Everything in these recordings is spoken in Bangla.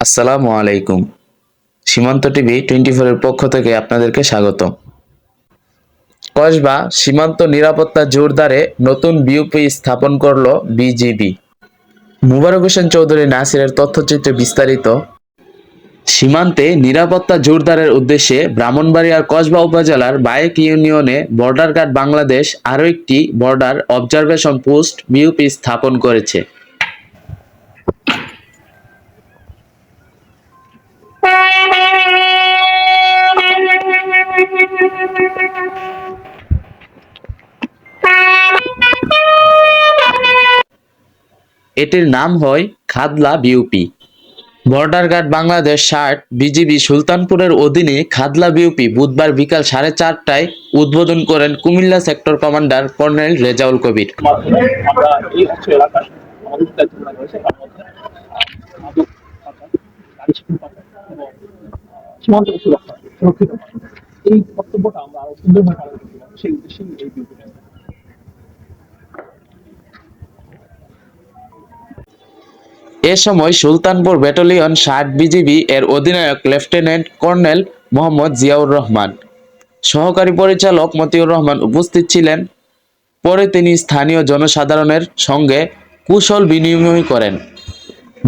আসসালামু আলাইকুম। সীমান্ত টিভি টোয়েন্টি ফোরের পক্ষ থেকে আপনাদেরকে স্বাগত কসবা সীমান্ত নিরাপত্তা জোরদারে নতুন বিউপি স্থাপন করল বিজিবি। মুবারক হোসেন চৌধুরী নাসিরের তথ্যচিত্রে বিস্তারিত। সীমান্তে নিরাপত্তা জোরদারের উদ্দেশ্যে ব্রাহ্মণবাড়িয়ার কসবা উপজেলার বায়েক ইউনিয়নে বর্ডার গার্ড বাংলাদেশ আরও একটি বর্ডার অবজারভেশন পোস্ট বিউপি স্থাপন করেছে। এটির নাম হয় Khadla BUP. Border guard Bangladesh ষাট, বিজিবি সুলতানপুরের অধীনে খাদলা বিউপি বুধবার বিকাল সাড়ে চারটায় উদ্বোধন করেন Comilla sector commander colonel Rezaul Kabir. আমরা এই এলাকায় আমাদের দায়িত্ব পালন করেছে তার মধ্যে এ সময় সুলতানপুর ব্যাটালিয়ন ষাট বিজিবি এর অধিনায়ক লেফটেন্যান্ট কর্নেল মোহাম্মদ জিয়াউর রহমান। সহকারী পরিচালক মতিউর রহমান উপস্থিত ছিলেন। পরে তিনি স্থানীয় জনসাধারণের সঙ্গে কুশল বিনিময় করেন।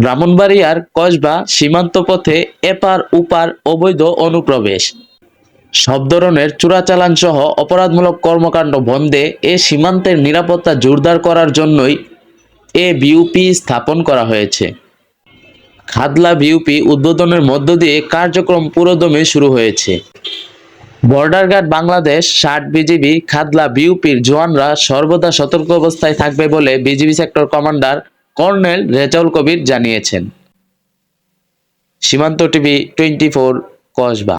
ব্রাহ্মণবাড়িয়ার কসবা সীমান্ত পথে এপার উপার অবৈধ অনুপ্রবেশ। সব ধরনের চোরাচালান সহ অপরাধমূলক কর্মকাণ্ড বন্ধে এ সীমান্তের নিরাপত্তা জোরদার করার জন্যই এ বিউপি স্থাপন করা হয়েছে। খাদলা বিউপি উদ্বোধনের মধ্য দিয়ে কার্যক্রম পুরোদমে শুরু হয়েছে। বর্ডার গার্ড বাংলাদেশ ষাট বিজিবি খাদলা বিউপির জওয়ানরা সর্বদা সতর্ক অবস্থায় থাকবে বলে BGB sector commander colonel Rezaul Kabir জানিয়েছেন। সীমান্ত টিভি টোয়েন্টি ফোর কসবা।